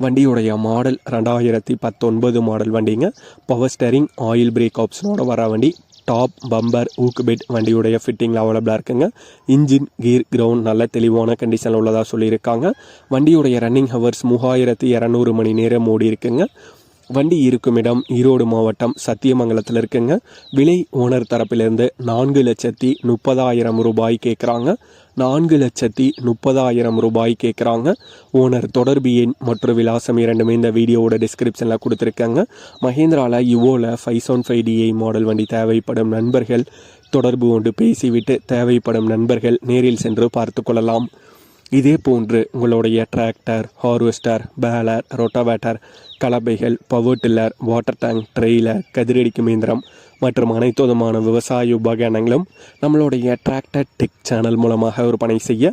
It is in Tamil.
வண்டியுடைய மாடல் ரெண்டாயிரத்தி பத்தொன்பது மாடல் வண்டிங்க. பவர் ஸ்டேரிங் ஆயில் பிரேக் ஆப்ஷனோட வர வண்டி. டாப் பம்பர் ஊக்கு பெட் வண்டியுடைய ஃபிட்டிங்கில் அவைலபிளாக இருக்குங்க. இன்ஜின் கீர் கிரவுண்ட் நல்ல தெளிவான கண்டிஷனில் உள்ளதாக சொல்லியிருக்காங்க. வண்டியுடைய ரன்னிங் ஹவர்ஸ் மூவாயிரத்தி இரநூறு மணி நேரம் ஓடி இருக்குங்க வண்டி இருக்கும் இடம் ஈரோடு மாவட்டம் சத்தியமங்கலத்தில் இருக்குங்க. விலை ஓனர் தரப்பிலிருந்து நான்கு லட்சத்தி முப்பதாயிரம் ரூபாய் கேட்குறாங்க. நான்கு லட்சத்தி முப்பதாயிரம் ரூபாய் கேட்குறாங்க. ஓனர் தொடர்பு எண் மற்றும் விலாசம் இரண்டுமே இந்த வீடியோவோட டிஸ்கிரிப்ஷனில் கொடுத்துருக்காங்க. மஹேந்திராவில் இவோவில் five one five DI model வண்டி தேவைப்படும் நண்பர்கள் தொடர்பு கொண்டு பேசிவிட்டு தேவைப்படும் நண்பர்கள் நேரில் சென்று பார்த்து கொள்ளலாம். இதே போன்று உங்களுடைய tractor harvester baler rotavator கலப்பைகள் power tiller water tank trailer கதிரடிக்கும் இயந்திரம் மற்றும் அனைத்து விதமான விவசாய உபகரணங்களும் நம்மளுடைய டிராக்டர் டெக் சேனல் மூலமாக விற்பனை செய்ய